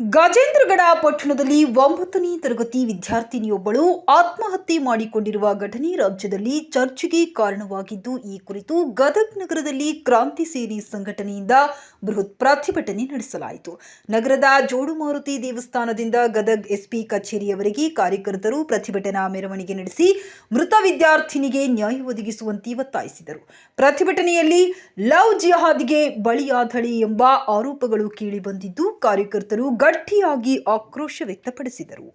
ಗಜೇಂದ್ರಗಡ ಪಟ್ಟಣದಲ್ಲಿ ಒಂಬತ್ತನೇ ತರಗತಿ ವಿದ್ಯಾರ್ಥಿನಿಯೊಬ್ಬಳು ಆತ್ಮಹತ್ಯೆ ಮಾಡಿಕೊಂಡಿರುವ ಘಟನೆ ರಾಜ್ಯದಲ್ಲಿ ಚರ್ಚೆಗೆ ಕಾರಣವಾಗಿದ್ದು, ಈ ಕುರಿತು ಗದಗ್ ನಗರದಲ್ಲಿ ಕ್ರಾಂತಿ ಸೇರಿ ಸಂಘಟನೆಯಿಂದ ಬೃಹತ್ ಪ್ರತಿಭಟನೆ ನಡೆಸಲಾಯಿತು. ನಗರದ ಜೋಡುಮಾರುತಿ ದೇವಸ್ಥಾನದಿಂದ ಗದಗ್ ಎಸ್ಪಿ ಕಚೇರಿಯವರೆಗೆ ಕಾರ್ಯಕರ್ತರು ಪ್ರತಿಭಟನಾ ಮೆರವಣಿಗೆ ನಡೆಸಿ ಮೃತ ವಿದ್ಯಾರ್ಥಿನಿಗೆ ನ್ಯಾಯ ಒದಗಿಸುವಂತೆ ಒತ್ತಾಯಿಸಿದರು. ಪ್ರತಿಭಟನೆಯಲ್ಲಿ ಲವ್ ಜಿಹಾದ್ಗೆ ಬಳಿಯಾದಳಿ ಎಂಬ ಆರೋಪಗಳು ಕೇಳಿಬಂದಿದ್ದು ಕಾರ್ಯಕರ್ತರು ಗಟ್ಟಿಯಾಗಿ ಆಕ್ರೋಶ ವ್ಯಕ್ತಪಡಿಸಿದರು.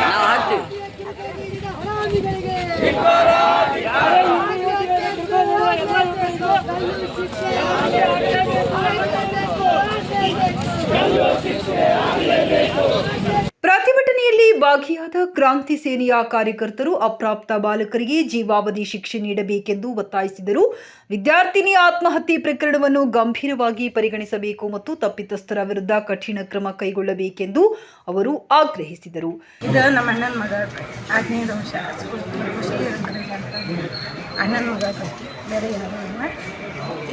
ನಾವು ಹಾಕ್ತೀವಿ. ಪ್ರತಿಭಟನೆಯಲ್ಲಿ ಭಾಗಿಯಾದ ಕ್ರಾಂತಿ ಸೇನೆಯ ಕಾರ್ಯಕರ್ತರು ಅಪ್ರಾಪ್ತ ಬಾಲಕರಿಗೆ ಜೀವಾವಧಿ ಶಿಕ್ಷೆ ನೀಡಬೇಕೆಂದು ಒತ್ತಾಯಿಸಿದರು. ವಿದ್ಯಾರ್ಥಿನಿ ಆತ್ಮಹತ್ಯೆ ಪ್ರಕರಣವನ್ನು ಗಂಭೀರವಾಗಿ ಪರಿಗಣಿಸಬೇಕು ಮತ್ತು ತಪ್ಪಿತಸ್ಥರ ವಿರುದ್ಧ ಕಠಿಣ ಕ್ರಮ ಕೈಗೊಳ್ಳಬೇಕೆಂದು ಅವರು ಆಗ್ರಹಿಸಿದರು. ಅಣ್ಣನ ಬೇರೆ ಯಾರು ಇಲ್ಲ.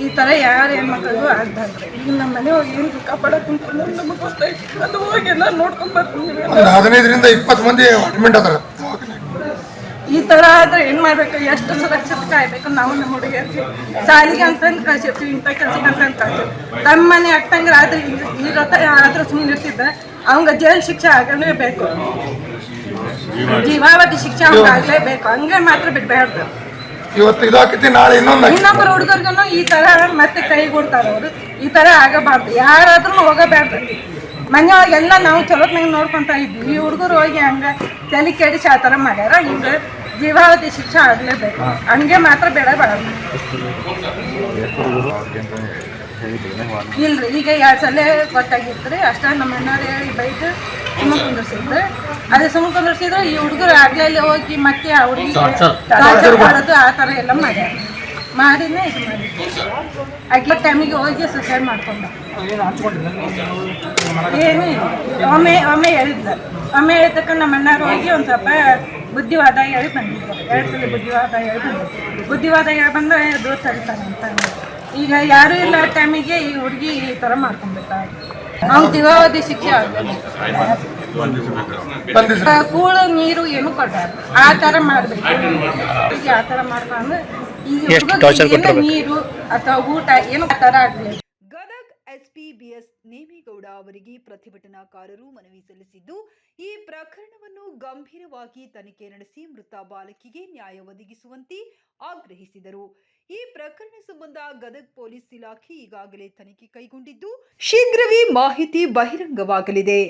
ಈ ಥರ ಯಾರು ಹೆಣ್ಮಕ್ಳಿಗೂ ಆಗ್ಬಾರ್ದು ಈಗ ನಮ್ಮ ಮನೆ ಹೋಗಿ ಏನು ದುಃಖ ಪಡೋಕೆ ಕುಂತ್ಕೊಂಡು ನಮಗೆ ಗೊತ್ತಾಯ್ತು ಅದು ಹೋಗಿ ಎಲ್ಲ ನೋಡ್ಕೊಂಡು ಒಂದು ಹದಿನೈದರಿಂದ ಇಪ್ಪತ್ತು ಮಂದಿ ಅಡ್ಮಿಂಟ್ ಅದಾರ. ಈ ಥರ ಆದ್ರೆ ಏನು ಮಾಡಬೇಕು? ಎಷ್ಟು ಸುರಕ್ಷತೆ ಕಾಯ್ಬೇಕು ನಾವು ನಮ್ಮ ಹುಡುಗಿಯರಿಗೆ? ಸಾಲಿಗೆ ಅಂತಂದು ಕಳ್ಸಿರ್ತೀವಿ ಇಂಥ ಕೆಲಸಕ್ಕೆ ಅಂತಂದು ಕಳ್ಸಿರ್ತೀವಿ. ನಮ್ಮ ಮನೆ ಅಕ್ಕಂಗ್ರೆ ಆದ್ರೆ ಈಗ ಆದ್ರೆ ಸುಮ್ಮನೆ ಇರ್ತಿದ್ದೆ ಅವಂಗ ಜೈಲು ಶಿಕ್ಷೆ ಆಗಲೇಬೇಕು ಜೀವಾವಧಿ ಶಿಕ್ಷೆ ಅವ್ನಿಗೆ ಆಗಲೇಬೇಕು ಹಂಗೆ ಮಾತ್ರ ಬಿಡಬಾರ್ದು. ಇವತ್ತು ಇದಾಕೈತಿ ನಾಳೆ ಇನ್ನೊಂದು ಇನ್ನೊಬ್ಬರು ಹುಡುಗರ್ಗು ಈ ತರ ಮತ್ತೆ ಕೈ ಕೊಡ್ತಾರ ಅವರು. ಈ ತರ ಆಗಬಾರ್ದು. ಯಾರಾದ್ರೂ ಹೋಗಬಾರ್ದು ಮನೆಯೊಳಗೆಲ್ಲ ನಾವು ಚಲೋತ್ನಾಗ ನೋಡ್ಕೊಂತ ಇದ್ವಿ. ಈ ಹುಡುಗರು ಹೋಗಿ ಹಂಗ ತಲೆ ಕೆಡಿಸಿ ಆ ಥರ ಮಾಡ್ಯಾರ. ಈಗ ಜೀವಾವಧಿ ಶಿಕ್ಷೆ ಆಗ್ಲೇಬೇಕು. ಹಂಗೆ ಮಾತ್ರ ಬೇಡ ಬೇಡ ಇಲ್ರಿ ಈಗ ಎರಡು ಸಲ ಗೊತ್ತಾಗಿತ್ತು ರೀ ಅಷ್ಟೇ ನಮ್ಮ ಅಣ್ಣವ್ರು ಹೇಳಿ ಬೈದು ಸುಮ್ಮ ಕುಂದಿರ್ಸಿದ್ರು ಅದೇ ಸುಮ್ಮನೆ ಕುಂದ್ರಿಸಿದ್ರು ಈ ಹುಡುಗರು ಆಗ್ಲೇ ಹೋಗಿ ಮತ್ತೆ ಆ ಹುಡುಗಿ ಟಾರ್ಚರ್ ಮಾಡೋದು ಆ ಥರ ಎಲ್ಲ ಮಾಡ್ಯಾರ. ಮಾಡಿನೇ ಇದು ಮಾಡಿ ಟೈಮಿಗೆ ಹೋಗಿ ಸುಸೈಡ್ ಮಾಡ್ಕೊಂಡ. ಏನೂ ಇಲ್ಲ. ಒಮ್ಮೆ ಒಮ್ಮೆ ಹೇಳಿದ್ದ ಒಮ್ಮೆ ಹೇಳಿದಕ್ಕೆ ನಮ್ಮ ಅಣ್ಣಾರು ಹೋಗಿ ಒಂದು ಸ್ವಲ್ಪ ಬುದ್ಧಿವಾದ ಹೇಳಿ ಬಂದಿದ್ರು. ಎರಡು ಸಲ ಬುದ್ಧಿವಾದ ಹೇಳಿ ಬುದ್ಧಿವಾದ ಹೇಳಿ ಬಂದ್ರೆ ದೂರ ಸರಿತಾರೆ ಅಂತ ಈಗ ಯಾರೂ ಇಲ್ಲ ಟೈಮಿಗೆ ಈ ಹುಡುಗಿ ಈ ಥರ ಮಾಡ್ಕೊಂಡ್ಬಿಟ್ಟ. ಅವ್ನು ದೀವಾವಧಿ ಶಿಕ್ಷೆ ಆಗಬೇಕು ಕೂಳು ನೀರು ಏನು ಕೊಟ್ಟಾರ ಆ ತರ ಮಾಡ್ಬೇಕು. ಆ ತರ ಮಾಡ್ಕೊಂಡು ಈಗ ನೀರು ಅಥವಾ ಊಟ ಏನು ಆ ತರ ಆಗಲಿ ಗದಗ್ ಎಸ್ಪಿ ಬಿಎಸ್ ನೇಮೇಗೌಡ ಅವರಿಗೆ ಪ್ರತಿಭಟನಾಕಾರರು ಮನವಿ ಸಲ್ಲಿಸಿದ್ದು, ಈ ಪ್ರಕರಣವನ್ನು ಗಂಭೀರವಾಗಿ ತನಿಖೆ ನಡೆಸಿ ಮೃತ ಬಾಲಕಿಗೆ ನ್ಯಾಯ ಒದಗಿಸುವಂತೆ ಆಗ್ರಹಿಸಿದರು. ಈ ಪ್ರಕರಣ ಸಂಬಂಧ ಗದಗ್ ಪೊಲೀಸ್ ಇಲಾಖೆ ಈಗಾಗಲೇ ತನಿಖೆ ಕೈಗೊಂಡಿದ್ದು, ಶೀಘ್ರವೇ ಮಾಹಿತಿ ಬಹಿರಂಗವಾಗಲಿದೆ.